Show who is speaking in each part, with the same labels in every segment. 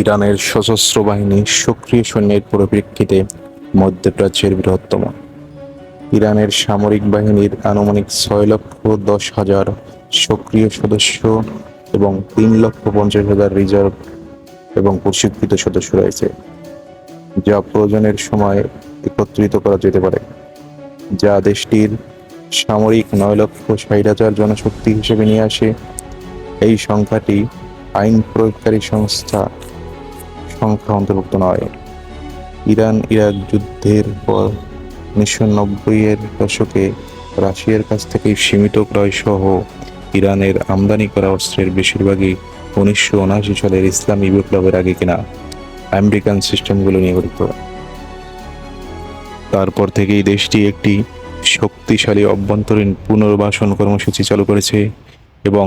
Speaker 1: ইরানের সশস্ত্র বাহিনী সক্রিয় সৈন্যের পরিপ্রেক্ষিতে মধ্যপ্রাচ্যের বৃহত্তম। ইরানের সামরিক বাহিনীর আনুমানিক ছয় লক্ষ দশ হাজার সক্রিয় সদস্য এবং তিন লক্ষ পঞ্চাশ হাজার রিজার্ভ এবং প্রশিক্ষিত সদস্য রয়েছে, যা প্রয়োজনের সময় একত্রিত করা যেতে পারে, যা দেশটির সামরিক নয় লক্ষ ষাট হাজার জনশক্তি হিসেবে নিয়ে আসে। এই সংখ্যাটি আইন প্রয়োগকারী সংস্থা সংখ্যা অন্তর্ভুক্ত নয়। ইরান ইরাক যুদ্ধের পর উনিশশো নব্বই এর দশকে রাশিয়ার কাছ থেকে সীমিত ক্রয় সহ ইরানের আমদানি করা অস্ত্রের বেশিরভাগই উনিশশো উনআশি সালের ইসলামী বিপ্লবের আগে কিনা, আমেরিকান সিস্টেমগুলো নিয়ে গঠিত। তারপর থেকেই দেশটি একটি শক্তিশালী অভ্যন্তরীণ পুনর্বাসন কর্মসূচি চালু করেছে এবং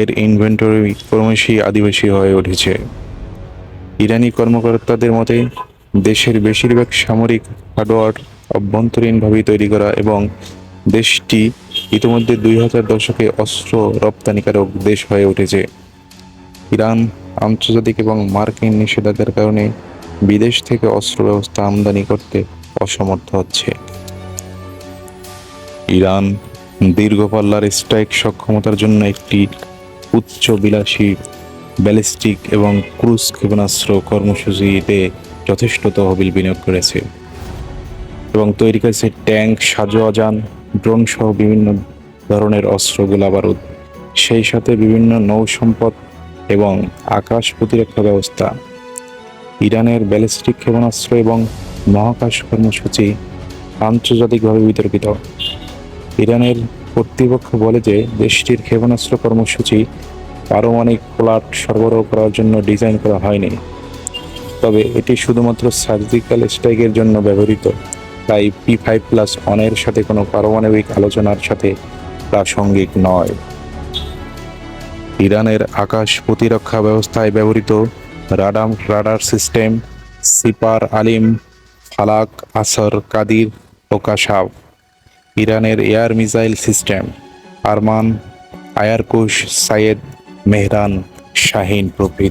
Speaker 1: এর ইনভেন্টরি ক্রমশই আদিবাসী হয়ে উঠেছে। ইরানি কর্মকর্তাদের মতে, দেশের বেশিরভাগ সামরিক হার্ডওয়্যার অভ্যন্তরীণভাবেই তৈরি করা এবং দেশটি ইতিমধ্যে দুই হাজার দশকে অস্ত্র রপ্তানিকারক দেশ হয়ে উঠেছে। ইরান আন্তর্জাতিক এবং মার্কিন নিষেধাজ্ঞার কারণে বিদেশ থেকে অস্ত্র ব্যবস্থা আমদানি করতে অসমর্থ হচ্ছে। ইরান দীর্ঘ পাল্লার স্ট্রাইক সক্ষমতার জন্য একটি উচ্চ বিলাসী ব্যালিস্টিক এবং ক্রুজ ক্ষেপণাস্ত্র কর্মসূচিতে যথেষ্ট তহবিল বিনিয়োগ করেছে এবং তৈরি করেছে ট্যাঙ্ক সাজোয়া যান ড্রোন সহ বিভিন্ন ধরনের অস্ত্র গোলা বারুদ সেই সাথে বিভিন্ন নৌ সম্পদ এবং আকাশ প্রতিরক্ষা ব্যবস্থা। ইরানের ব্যালিস্টিক ক্ষেপণাস্ত্র এবং মহাকাশ কর্মসূচি আন্তর্জাতিকভাবে বিতর্কিত। ইরানের কর্তৃপক্ষ বলে যে, দেশটির ক্ষেপণাস্ত্র কর্মসূচি পারমাণবিক প্লাট সরবরাহ করার জন্য ডিজাইন করা হয়নি। তবে এটি শুধুমাত্র সার্জিক্যাল স্ট্রাইকের জন্য ব্যবহৃত। তাই পি ফাইভ প্লাস অনের সাথে কোনো পারমাণবিক আলোচনার সাথে প্রাসঙ্গিক নয়। ইরানের আকাশ প্রতিরক্ষা ব্যবস্থায় ব্যবহৃত রাডাম radar system, Sipar Alim, Falaq, Asr, Qader ও কাশাব। ইরানের air missile system, Arman, Azarakhsh, Sayyad Mehran Shahin প্রভৃতি